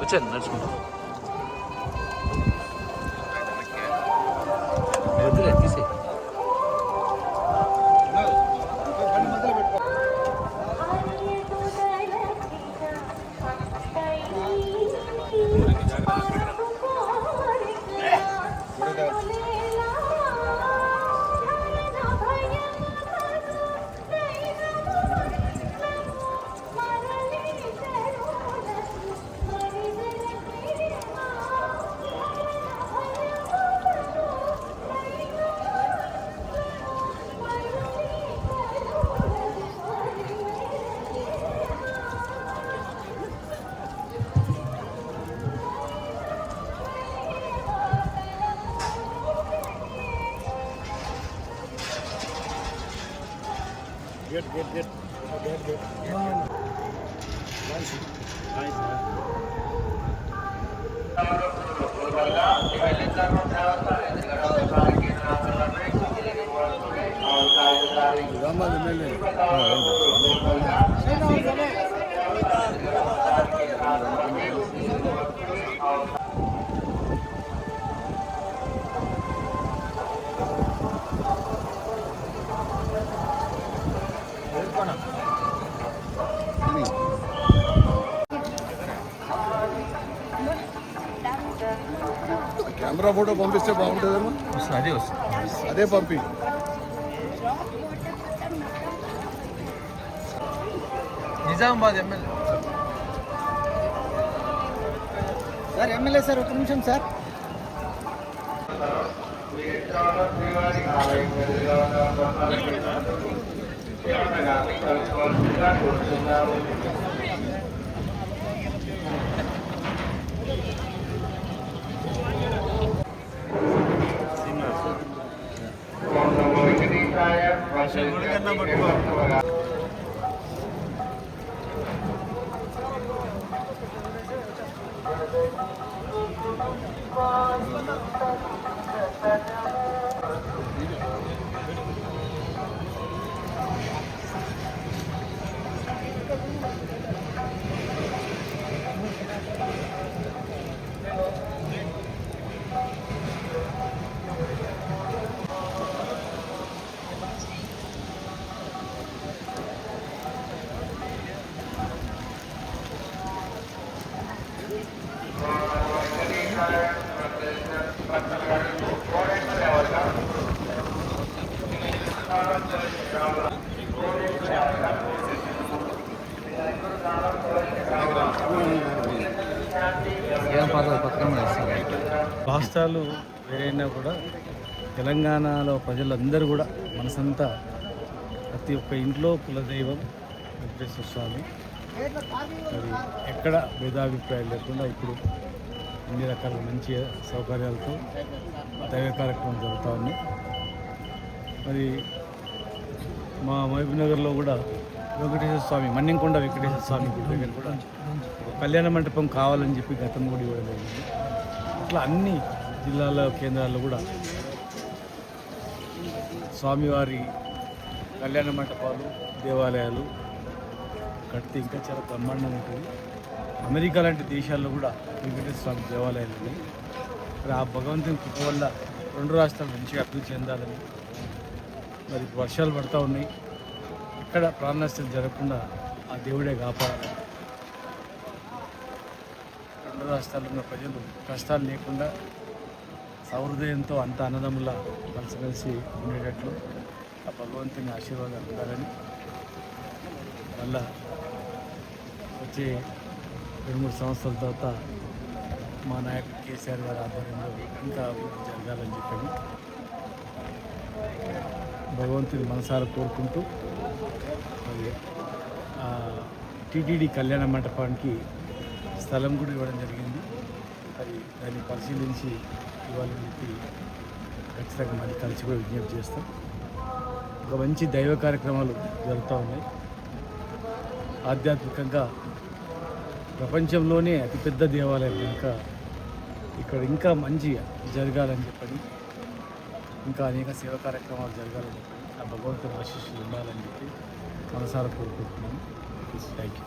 వచ్చాను నడుచుకుంటా. get, get, get. Oh, get, get. Nice. Camera photo పంపిస్తే బాగుంటుందేమో వస్తుంది అదే వస్తుంది అదే పంపి Nizamabad MLA sir MLA sir ఒక నిమిషం సార్ ആശംസിക്കുന്നു రాష్ట్రాలు వేరైనా కూడా తెలంగాణలో ప్రజలందరూ కూడా మనసంతా ప్రతి ఒక్క ఇంట్లో కులదైవం వెంకటేశ్వర స్వామి. మరి ఎక్కడ భేదాభిప్రాయాలు లేకుండా ఇప్పుడు అన్ని రకాల మంచి సౌకర్యాలతో దైవ కార్యక్రమం జరుగుతూ ఉంది. మరి మా మహబూబ్ నగర్లో కూడా వెంకటేశ్వర స్వామి మన్యంకొండ వెంకటేశ్వర స్వామి గుడి దగ్గర కూడా కళ్యాణ మండపం కావాలని చెప్పి గతం కూడా ఇవ్వడం జరిగింది. అట్లా అన్ని జిల్లాల కేంద్రాల్లో కూడా స్వామివారి కళ్యాణ మంటపాలు దేవాలయాలు కడితే ఇంకా చాలా బ్రహ్మాండంగా ఉంటుంది. అమెరికా లాంటి దేశాల్లో కూడా వెంకటేశ్వర స్వామి దేవాలయాలని మరి ఆ భగవంతుని కృప వల్ల రెండు రాష్ట్రాలు మంచిగా అభివృద్ధి చెందాలని మరి వర్షాలు పడుతూ ఉన్నాయి. ఎక్కడ ప్రాణ జరగకుండా ఆ దేవుడే కాపాడాలి. రెండు రాష్ట్రాల్లో ఉన్న ప్రజలు కష్టాలు లేకుండా సహృదయంతో అంత అన్నదమ్ముల కలిసిమెలిసి ఉండేటట్లు ఆ భగవంతుని ఆశీర్వాదాలు ఉండాలని మళ్ళా వచ్చే రెండు మూడు సంవత్సరాల తర్వాత మా నాయకుడు కేసీఆర్ గారి ఆధ్వర్యంలో ఇంకా అభివృద్ధి జరగాలని చెప్పాను భగవంతుని మనసారా కోరుకుంటూ మరి టీటీడీ కళ్యాణ మంటపానికి స్థలం కూడా ఇవ్వడం జరిగింది. అది దాన్ని పరిశీలించి ఇవ్వాలని చెప్పి ఖచ్చితంగా మళ్ళీ కలిసి కూడా విజ్ఞప్తి చేస్తాం. ఒక మంచి దైవ కార్యక్రమాలు జరుగుతూ ఉన్నాయి. ఆధ్యాత్మికంగా ప్రపంచంలోనే అతిపెద్ద దేవాలయం కనుక ఇక్కడ ఇంకా మంచిగా జరగాలని చెప్పని ఇంకా అనేక సేవా కార్యక్రమాలు జరగాలని చెప్పి ఆ భగవంతుని ఆశీస్సులు ఉండాలని చెప్పి మనసారా కోరుకుంటున్నాను. Thank you